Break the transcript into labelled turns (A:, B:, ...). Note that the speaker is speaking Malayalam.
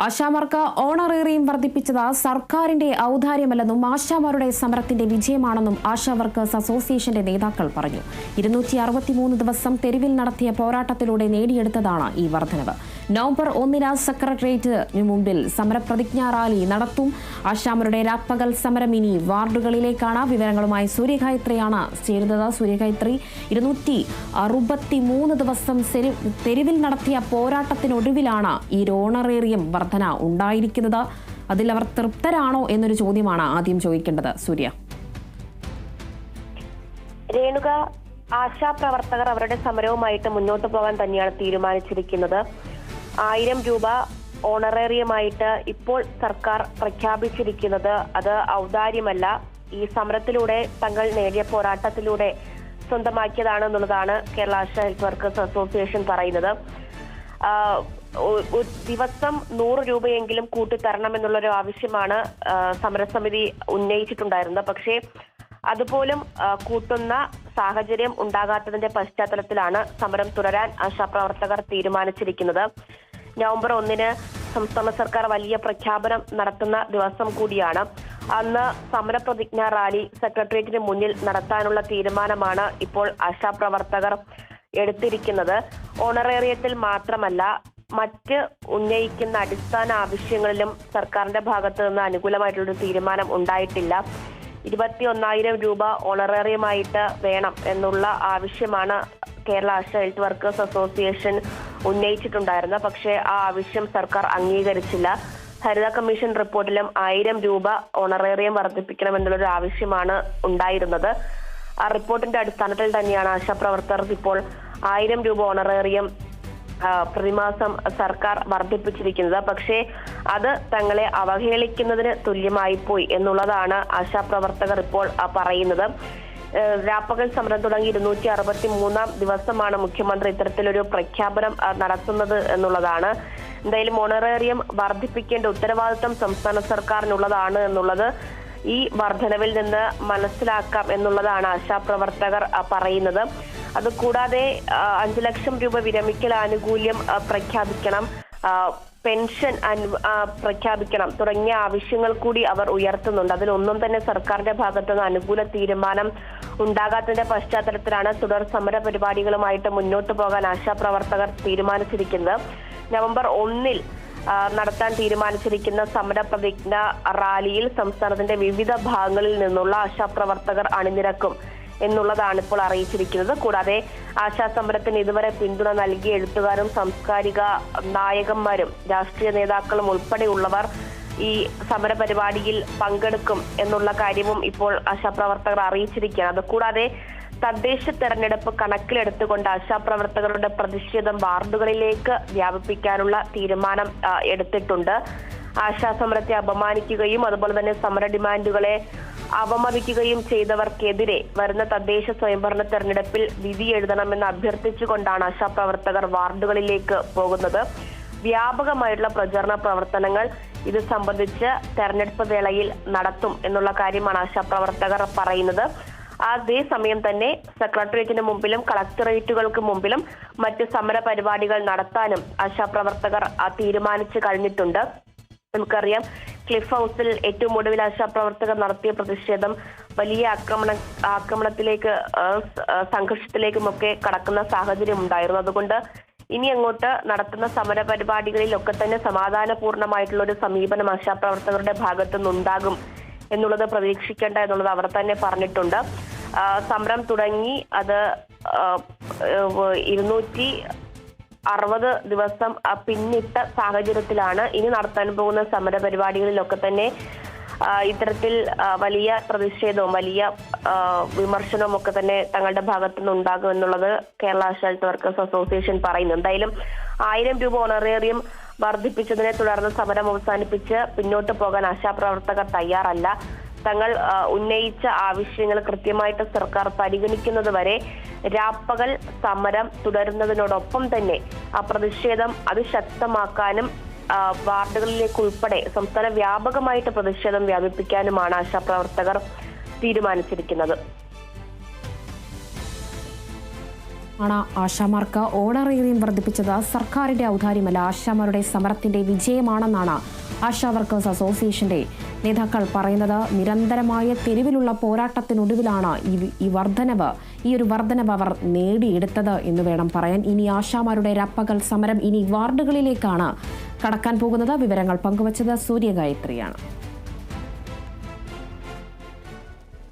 A: ആശാമാർക്ക് ഓണറേറിയം വർദ്ധിപ്പിച്ചത് സർക്കാരിന്റെ ഔദാര്യമല്ലെന്നും ആശാമാരുടെ സമരത്തിന്റെ വിജയമാണെന്നും ആശാ വർക്കേഴ്സ് അസോസിയേഷന്റെ നേതാക്കൾ പറഞ്ഞു. ഇരുന്നൂറ്റി ദിവസം തെരുവിൽ നടത്തിയ പോരാട്ടത്തിലൂടെ നേടിയെടുത്തതാണ് ഈ വർധനവ്. നവംബർ ഒന്നിന് സെക്രട്ടേറിയറ്റിന് മുമ്പിൽ സമരപ്രതിജ്ഞാ റാലി നടത്തും. ആശാമരുടെ രാപ്പകൽ സമരം ഇനി വാർഡുകളിലേക്കാണ്. വിവരങ്ങളുമായി സൂര്യഗായത്രിയാണ് ചേരുന്നത്. സൂര്യഗായത്രി ഇരുന്നൂറ്റി അറുപത്തി മൂന്ന് ദിവസം തെരുവിൽ നടത്തിയ പോരാട്ടത്തിനൊടുവിലാണ് ഈ ഓണറേറിയം വർധന ഉണ്ടായിരിക്കുന്നത്. അതിൽ അവർ തൃപ്തരാണോ എന്നൊരു ചോദ്യമാണ് ആദ്യം ചോദിക്കേണ്ടത്. സൂര്യ.
B: രേണുക ആശാപ്രവർത്തകർ അവരുടെ സമരവുമായിട്ട് മുന്നോട്ട് പോകാൻ തന്നെയാണ് തീരുമാനിച്ചിരിക്കുന്നത്. ആയിരം രൂപ ഓണറേറിയമായിട്ട് ഇപ്പോൾ സർക്കാർ പ്രഖ്യാപിച്ചിരിക്കുന്നത്. അത് ഔദാര്യമല്ല. ഈ സമരത്തിലൂടെ തങ്ങൾ നേടിയ പോരാട്ടത്തിലൂടെ സ്വന്തമാക്കിയതാണ് എന്നുള്ളതാണ് കേരള ഹെൽത്ത് വർക്കേഴ്സ് അസോസിയേഷൻ പറയുന്നത്. ദിവസം നൂറ് രൂപയെങ്കിലും കൂട്ടിത്തരണം എന്നുള്ളൊരു ആവശ്യമാണ് സമരസമിതി ഉന്നയിച്ചിട്ടുണ്ടായിരുന്നത്. പക്ഷേ അതുപോലും കൂട്ടുന്ന സാഹചര്യം ഉണ്ടാകാത്തതിന്റെ പശ്ചാത്തലത്തിലാണ് സമരം തുടരാൻ ആശാപ്രവർത്തകർ തീരുമാനിച്ചിരിക്കുന്നത്. നവംബർ ഒന്നിന് സംസ്ഥാന സർക്കാർ വലിയ പ്രഖ്യാപനം നടത്തുന്ന ദിവസം കൂടിയാണ്. അന്ന് സമരപ്രതിജ്ഞാ റാലി സെക്രട്ടേറിയറ്റിന് മുന്നിൽ നടത്താനുള്ള തീരുമാനമാണ് ഇപ്പോൾ ആശാപ്രവർത്തകർ എടുത്തിരിക്കുന്നത്. ഓണറേറിയത്തിൽ മാത്രമല്ല മറ്റ് ഉന്നയിക്കുന്ന അടിസ്ഥാന ആവശ്യങ്ങളിലും സർക്കാരിന്റെ ഭാഗത്തു നിന്ന് അനുകൂലമായിട്ടുള്ളൊരു തീരുമാനം ഉണ്ടായിട്ടില്ല. ഇരുപത്തി ഒന്നായിരം രൂപ ഓണറേറിയമായിട്ട് വേണം എന്നുള്ള ആവശ്യമാണ് Kerala ASHA health workers association ഉന്നയിച്ചിട്ടുണ്ടായിരുന്നു പക്ഷേ ആ ആവശ്യം സർക്കാർ അംഗീകരിച്ചില്ല. ഹരിത കമ്മീഷൻ റിപ്പോർട്ടിലും ആയിരം രൂപ ഓണറേറിയം വർദ്ധിപ്പിക്കണം വർദ്ധിപ്പിക്കണമെന്നുള്ളൊരു ആവശ്യമാണ് ഉണ്ടായിരുന്നത്. ആ റിപ്പോർട്ടിന്റെ അടിസ്ഥാനത്തിൽ തന്നെയാണ് ആശാപ്രവർത്തകർക്ക് ഇപ്പോൾ ആയിരം രൂപ ഓണറേറിയം പ്രതിമാസം സർക്കാർ വർദ്ധിപ്പിച്ചിരിക്കുന്നത്. പക്ഷേ അത് തങ്ങളെ അവഹേളിക്കുന്നതിന് തുല്യമായി പോയി എന്നുള്ളതാണ് ആശാപ്രവർത്തകർ ഇപ്പോൾ പറയുന്നത്. രാപ്പകൽ സമരം തുടങ്ങി ഇരുന്നൂറ്റി അറുപത്തി മൂന്നാം ദിവസമാണ് മുഖ്യമന്ത്രി ഇത്തരത്തിലൊരു പ്രഖ്യാപനം നടത്തുന്നത് എന്നുള്ളതാണ്. എന്തായാലും ഓണറേറിയം വർദ്ധിപ്പിക്കേണ്ട ഉത്തരവാദിത്തം സംസ്ഥാന സർക്കാരിനുള്ളതാണ് എന്നുള്ളത് ഈ വർധനവിൽ നിന്ന് മനസ്സിലാക്കാം എന്നുള്ളതാണ് ആശാപ്രവർത്തകർ പറയുന്നത്. അതുകൂടാതെ കൂടാതെ അഞ്ചു ലക്ഷം രൂപ വിരമിക്കൽ ആനുകൂല്യം പ്രഖ്യാപിക്കണം. പെൻഷൻ പ്രഖ്യാപിക്കണം തുടങ്ങിയ ആവശ്യങ്ങൾ കൂടി അവർ ഉയർത്തുന്നുണ്ട്. അതിലൊന്നും തന്നെ സർക്കാരിന്റെ ഭാഗത്തുനിന്ന് അനുകൂല തീരുമാനം ഉണ്ടാകാത്തതിന്റെ പശ്ചാത്തലത്തിലാണ് തുടർ സമര പരിപാടികളുമായിട്ട് മുന്നോട്ട് പോകാൻ ആശാപ്രവർത്തകർ തീരുമാനിച്ചിരിക്കുന്നത്. നവംബർ ഒന്നിൽ നടത്താൻ തീരുമാനിച്ചിരിക്കുന്ന സമര പ്രതിജ്ഞ റാലിയിൽ സംസ്ഥാനത്തിന്റെ വിവിധ ഭാഗങ്ങളിൽ നിന്നുള്ള ആശാപ്രവർത്തകർ അണിനിരക്കും. എന്നുള്ളതാണ് ഇപ്പോൾ അറിയിച്ചിരിക്കുന്നത്. കൂടാതെ ആശാ സമരത്തിന് ഇതുവരെ പിന്തുണ നൽകിയ എഴുത്തുകാരും സാംസ്കാരിക നായകന്മാരും രാഷ്ട്രീയ നേതാക്കളും ഉൾപ്പെടെയുള്ളവർ ഈ സമര പരിപാടിയിൽ പങ്കെടുക്കും എന്നുള്ള കാര്യവും ഇപ്പോൾ ആശാപ്രവർത്തകർ അറിയിച്ചിരിക്കുകയാണ്. അതുകൂടാതെ തദ്ദേശ തെരഞ്ഞെടുപ്പ് കണക്കിലെടുത്തുകൊണ്ട് ആശാപ്രവർത്തകരുടെ പ്രതിഷേധം വാർഡുകളിലേക്ക് വ്യാപിപ്പിക്കാനുള്ള തീരുമാനം എടുത്തിട്ടുണ്ട്. ആശാ സമരത്തെ അപമാനിക്കുകയും അതുപോലെ തന്നെ സമര ഡിമാൻഡുകളെ അവമതിക്കുകയും ചെയ്തവർക്കെതിരെ വരുന്ന തദ്ദേശ സ്വയംഭരണ തെരഞ്ഞെടുപ്പിൽ വിധി എഴുതണമെന്ന് അഭ്യർത്ഥിച്ചുകൊണ്ടാണ് ആശാപ്രവർത്തകർ വാർഡുകളിലേക്ക് പോകുന്നത്. വ്യാപകമായിട്ടുള്ള പ്രചരണ പ്രവർത്തനങ്ങൾ ഇത് സംബന്ധിച്ച് തെരഞ്ഞെടുപ്പ് വേളയിൽ നടത്തും എന്നുള്ള കാര്യമാണ് ആശാപ്രവർത്തകർ പറയുന്നത്. അതേസമയം തന്നെ സെക്രട്ടേറിയറ്റിന് മുമ്പിലും കളക്ടറേറ്റുകൾക്ക് മുമ്പിലും മറ്റ് സമര പരിപാടികൾ നടത്താനും ആശാപ്രവർത്തകർ തീരുമാനിച്ചു കഴിഞ്ഞിട്ടുണ്ട്. നമുക്കറിയാം. ക്ലിഫ് ഹൗസിൽ ഏറ്റവും ഒടുവിൽ ആശാപ്രവർത്തകർ നടത്തിയ പ്രതിഷേധം വലിയ ആക്രമണ ആക്രമണത്തിലേക്ക് സംഘർഷത്തിലേക്കും ഒക്കെ കടക്കുന്ന സാഹചര്യം ഉണ്ടായിരുന്നു. അതുകൊണ്ട് ഇനി അങ്ങോട്ട് നടത്തുന്ന സമര പരിപാടികളിലൊക്കെ തന്നെ സമാധാനപൂർണമായിട്ടുള്ള ഒരു സമീപനം ആശാപ്രവർത്തകരുടെ ഭാഗത്തു നിന്നുണ്ടാകും എന്നുള്ളത് പ്രതീക്ഷിക്കേണ്ട എന്നുള്ളത് അവർ തന്നെ പറഞ്ഞിട്ടുണ്ട്. സമരം തുടങ്ങി അത് ഇരുന്നൂറ്റി അറുപത് ദിവസം പിന്നിട്ട സാഹചര്യത്തിലാണ് ഇനി നടത്താൻ പോകുന്ന സമര പരിപാടികളിലൊക്കെ തന്നെ ഇത്തരത്തിൽ വലിയ പ്രതിഷേധവും വലിയ വിമർശനവും ഒക്കെ തന്നെ തങ്ങളുടെ ഭാഗത്തു നിന്ന് ഉണ്ടാകും എന്നുള്ളത് കേരള ഹെൽത്ത് വർക്കേഴ്സ് അസോസിയേഷൻ പറയുന്നു. എന്തായാലും ആയിരം രൂപ ഓണറേറിയം വർദ്ധിപ്പിച്ചതിനെ തുടർന്ന് സമരം അവസാനിപ്പിച്ച് പിന്നോട്ട് പോകാൻ ആശാപ്രവർത്തകർ തയ്യാറല്ല. തങ്ങൾ ഉന്നയിച്ച ആവശ്യങ്ങൾ കൃത്യമായിട്ട് സർക്കാർ പരിഗണിക്കുന്നത് വരെ രാപ്പകൽ സമരം തുടരുന്നതിനോടൊപ്പം തന്നെ ആ പ്രതിഷേധം അതിശക്തമാക്കാനും ശക്തമാക്കാനും വാർഡുകളിലേക്ക് ഉൾപ്പെടെ സംസ്ഥാന വ്യാപകമായിട്ട് പ്രതിഷേധം വ്യാപിപ്പിക്കാനുമാണ് ആശാപ്രവർത്തകർ തീരുമാനിച്ചിരിക്കുന്നത്.
A: ആണ് ആശാമാർക്ക് ഓണറേറിയം വർദ്ധിപ്പിച്ചത് സർക്കാരിന്റെ ഔദാര്യമല്ല. ആശാമാരുടെ സമരത്തിന്റെ വിജയമാണെന്നാണ് ആശാ വർക്കേഴ്സ് അസോസിയേഷന്റെ നേതാക്കൾ പറയുന്നത് നിരന്തരമായ തെരുവിലുള്ള പോരാട്ടത്തിനൊടുവിലാണ് ഈ ഈ വർധനവ് ഈ ഒരു വർധനവ് അവർ നേടിയെടുത്തത് എന്ന് വേണം പറയാൻ. ഇനി ആശാമാരുടെ രപ്പകൽ സമരം ഇനി വാർഡുകളിലേക്കാണ് കടക്കാൻ പോകുന്നത്. വിവരങ്ങൾ പങ്കുവച്ചത് സൂര്യഗായത്രിയാണ്